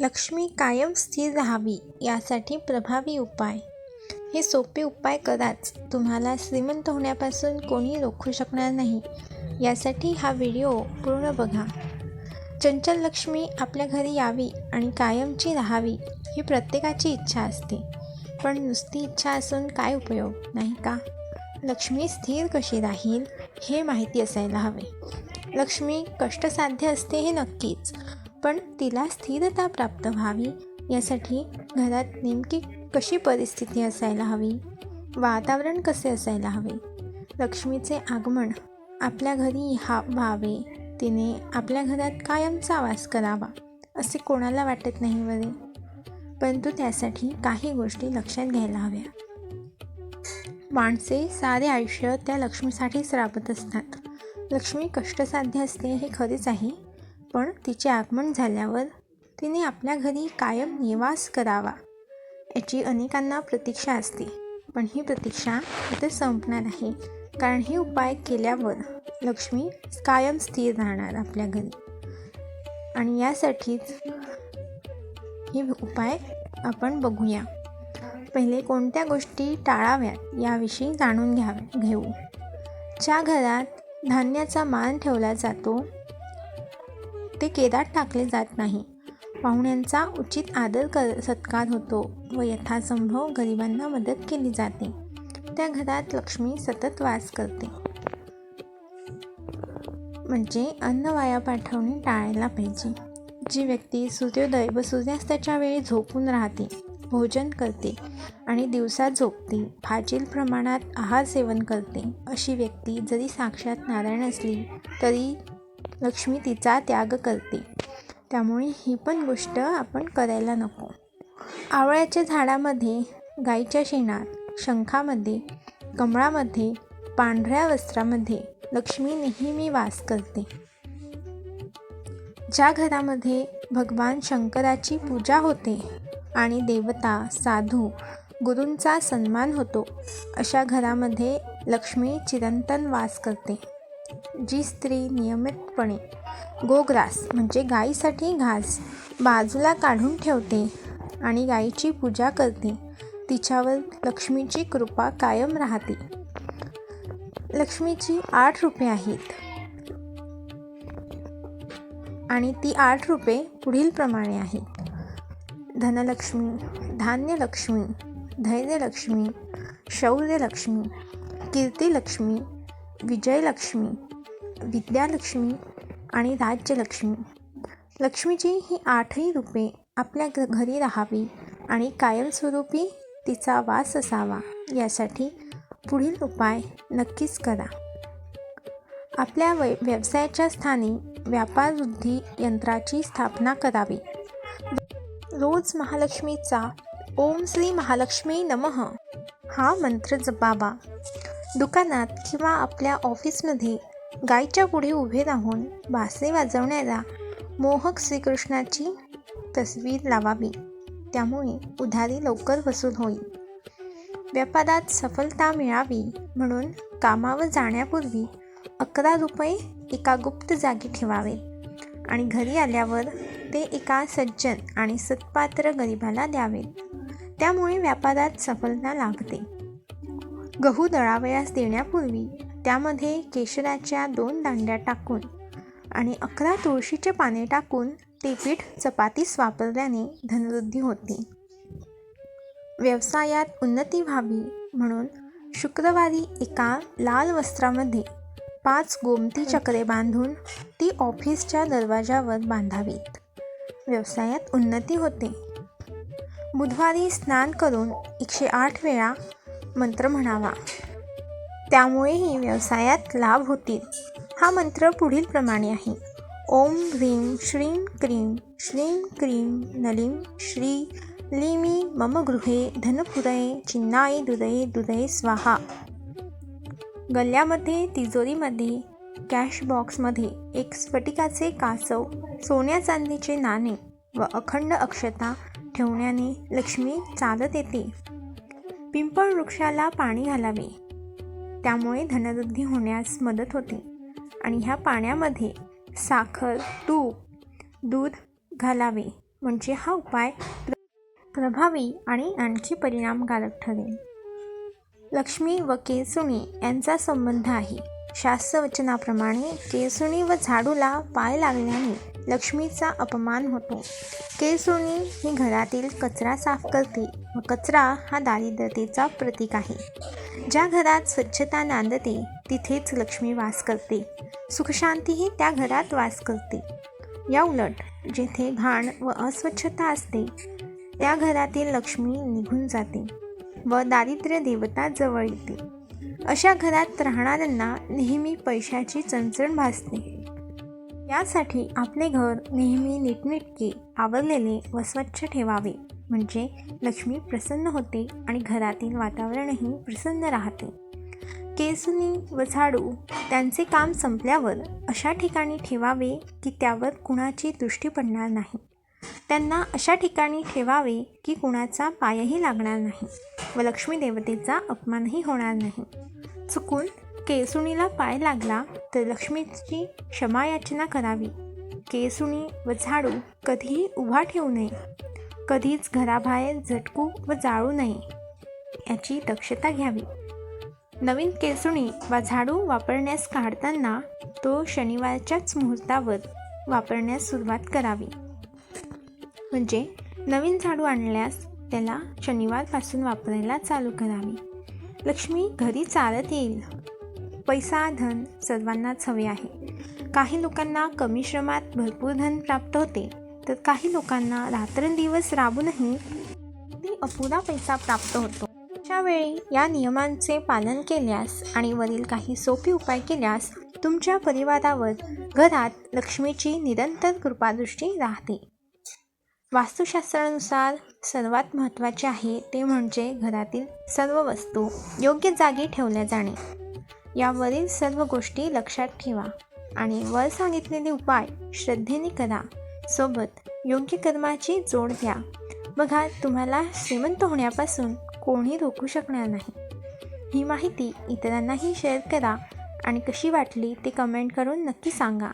लक्ष्मी कायम स्थिर राहावी यासाठी प्रभावी उपाय. हे सोपे उपाय कराच तुम्हाला श्रीमंत होण्यापासून कोणी रोखू शकणार नाही. यासाठी हा व्हिडिओ पूर्ण बघा. चंचल लक्ष्मी आपल्या घरी यावी आणि कायमची राहावी ही प्रत्येकाची इच्छा असते. पण नुसती इच्छा असून काय उपयोग नाही का? लक्ष्मी स्थिर कशी राहील हे माहिती असायला हवे. लक्ष्मी कष्टसाध्य असते हे नक्कीच. पण तिला स्थिरता प्राप्त व्हावी. यासाठी घरात नेमकी कशी परिस्थिती असायला हवी? वातावरण कसे असायला हवे? लक्ष्मीचे आगमन आपल्या घरी हा व्हावे. तिने आपल्या घरात कायमचा वास करावा असे कोणाला वाटत नाही बरे परंतु त्यासाठी काही गोष्टी लक्षात घ्यायला हव्या. माणसे सारे आयुष्य त्या लक्ष्मीसाठीच राबत असतात. लक्ष्मी कष्टसाध्य असते हे खरेच आहे पण तिचे आगमन झाल्यावर तिने आपल्या घरी कायम निवास करावा याची अनेकांना प्रतीक्षा असते. पण ही प्रतीक्षा इथे संपणार आहे कारण हे उपाय केल्यावर लक्ष्मी कायम स्थिर राहणार आपल्या घरी. आणि यासाठीच हे उपाय आपण बघूया. पहिले कोणत्या गोष्टी टाळाव्यात याविषयी जाणून घ्या घेऊ. ज्या घरात धान्याचा मान ठेवला जातो ते केदार टाकले जात नाही. पाहुण्यांचा उचित आदर कर सत्कार होतो व यथासंभव गरिबांना मदत केली जाते. त्या घरात लक्ष्मी सतत वास करते. म्हणजे अन्न वाया पाठवणे टाळायला पाहिजे. जी व्यक्ती सूर्योदय व सूर्यास्ताच्या वेळी झोपून राहते भोजन करते आणि दिवसात झोपते फाजील प्रमाणात आहार सेवन करते अशी व्यक्ती जरी साक्षात नारायण असली तरी लक्ष्मी तिचा त्याग करते. त्यामुळे ही पण गोष्ट आपण करायला नको. आवळ्याच्या झाडामध्ये गाईच्या शेणात शंखामध्ये कमळामध्ये पांढऱ्या वस्त्रामध्ये लक्ष्मी नेहमी वास करते. ज्या घरामध्ये भगवान शंकराची पूजा होते आणि देवता साधू गुरूंचा सन्मान होतो अशा घरामध्ये लक्ष्मी चिरंतन वास करते. जी स्त्री नियमितपणे गोग्रास म्हणजे गाईसाठी घास बाजूला काढून ठेवते आणि गाईची पूजा करते. तिच्यावर लक्ष्मीची कृपा कायम राहते. लक्ष्मीची आठ रूपे आहेत. आणि ती आठ रूपे पुढीलप्रमाणे आहेत. धनलक्ष्मी धान्यलक्ष्मी धैर्यलक्ष्मी शौर्यलक्ष्मी कीर्तीलक्ष्मी विजयलक्ष्मी विद्यालक्ष्मी आणि राज्यलक्ष्मी. लक्ष्मीची ही आठही रूपे आपल्या घ घरी राहावी आणि कायमस्वरूपी तिचा वास असावा यासाठी पुढील उपाय नक्कीच करा. आपल्या वै व्यवसायाच्या स्थानी व्यापारवृद्धी यंत्राची स्थापना करावी. रोज महालक्ष्मीचा ओम श्री महालक्ष्मी नमः हा मंत्र जपावा. दुकानात किंवा आपल्या ऑफिसमध्ये गायीच्या पुढे उभे राहून बासरी वाजवणाऱ्या मोहक श्रीकृष्णाची तस्वीर लावावी. त्यामुळे उधारी लवकर वसूल होईल. व्यापारात सफलता मिळावी म्हणून कामावर जाण्यापूर्वी अकरा रुपये एका गुप्त जागी ठेवावे आणि घरी आल्यावर ते एका सज्जन आणि सत्पात्र गरिबाला द्यावेत त्यामुळे व्यापारात सफलता लाभते. गहू दळावयास देण्यापूर्वी त्यामध्ये केशराच्या दोन दांड्या टाकून आणि अकरा तुळशीचे पाने टाकून ते पीठ चपातीस वापरल्याने धनवृद्धी होते. व्यवसायात उन्नती व्हावी म्हणून शुक्रवारी एका लाल वस्त्रामध्ये पाच गोमती चक्रे बांधून ती ऑफिसच्या दरवाजावर बांधावीत. व्यवसायात उन्नती होते. बुधवारी स्नान करून एकशे आठ वेळा मंत्र म्हणावा. त्यामुळेही व्यवसायात लाभ होतील. हा मंत्र पुढील प्रमाणे आहे. ओम ह्रीं श्रीं क्रीं श्रीं क्रीं नलीं श्री लिमी मम गृहे धनपुरये चिन्नाई दुदये दुदये स्वाहा. गल्ल्यामध्ये तिजोरीमध्ये कॅश बॉक्समध्ये एक स्फटिकाचे कासव सोन्या चांदीचे नाणे व अखंड अक्षता ठेवण्याने लक्ष्मी चालत येते. पिंपळ वृक्षाला पाणी घालावे. त्यामुळे धनवृद्धी होण्यास मदत होते. आणि ह्या पाण्यामध्ये साखर तूप दूध घालावे म्हणजे हा उपाय प्र- प्रभावी आणि आणखी परिणामकारक ठरेल. लक्ष्मी व केसुणी यांचा संबंध आहे. शास्त्रवचनाप्रमाणे केसुणी व झाडूला पाय लागल्याने लक्ष्मीचा अपमान होतो. केसुणी ही घरातील कचरा साफ करते. व कचरा हा दारिद्र्यतेचा प्रतीक आहे. ज्या घरात स्वच्छता नांदते तिथेच लक्ष्मी वास करते. सुखशांतीही त्या घरात वास करते. या उलट जेथे घाण व अस्वच्छता असते त्या घरातील लक्ष्मी निघून जाते व दारिद्र्य देवता जवळ येते. अशा घरात राहणाऱ्यांना नेहमी पैशाची चणचण भासते. यासाठी आपले घर नेहमी नीटनेटके आवरलेले व स्वच्छ ठेवावे. म्हणजे लक्ष्मी प्रसन्न होते आणि घरातील वातावरणही प्रसन्न राहते. केसुनी व झाडू त्यांचे काम संपल्यावर अशा ठिकाणी ठेवावे की त्यावर कुणाची दृष्टी पडणार नाही. त्यांना अशा ठिकाणी ठेवावे की कुणाचा पायही लागणार नाही व लक्ष्मी देवतेचा अपमानही होणार नाही. चुकून केसुणीला पाय लागला तर लक्ष्मीची क्षमायाचना करावी. केसुणी व झाडू कधीही उभा ठेवू नये. कधीच घराबाहेर झटकू व जाळू नये याची दक्षता घ्यावी. नवीन केसुणी वा झाडू वापरण्यास काढताना तो शनिवारच्याच मुहूर्तावर वापरण्यास सुरुवात करावी. म्हणजे नवीन झाडू आणल्यास त्याला शनिवारपासून वापरायला चालू करावी. लक्ष्मी घरी चालत येईल. पैसा धन सर्वांनाच हवे आहे. काही लोकांना कमी श्रमात भरपूर धन प्राप्त होते तर काही लोकांना रात्रंदिवस राबूनही अगदी अपुरा पैसा प्राप्त होतो. अशावेळी या नियमांचे पालन केल्यास आणि वरील काही सोपे उपाय केल्यास तुमच्या परिवारावर घरात लक्ष्मीची निरंतर कृपादृष्टी राहते. वास्तुशास्त्रानुसार सर्वात महत्त्वाचे आहे ते म्हणजे घरातील सर्व वस्तू योग्य जागी ठेवल्या जाणे. यावरील सर्व गोष्टी लक्षात ठेवा आणि वर सांगितलेले उपाय श्रद्धेने करा. सोबत योग्य कर्माची जोड द्या. बघा तुम्हाला श्रीमंत होण्यापासून कोणी रोखू शकणार नाही. ही माहिती इतरांनाही शेअर करा आणि कशी वाटली ते कमेंट करून नक्की सांगा.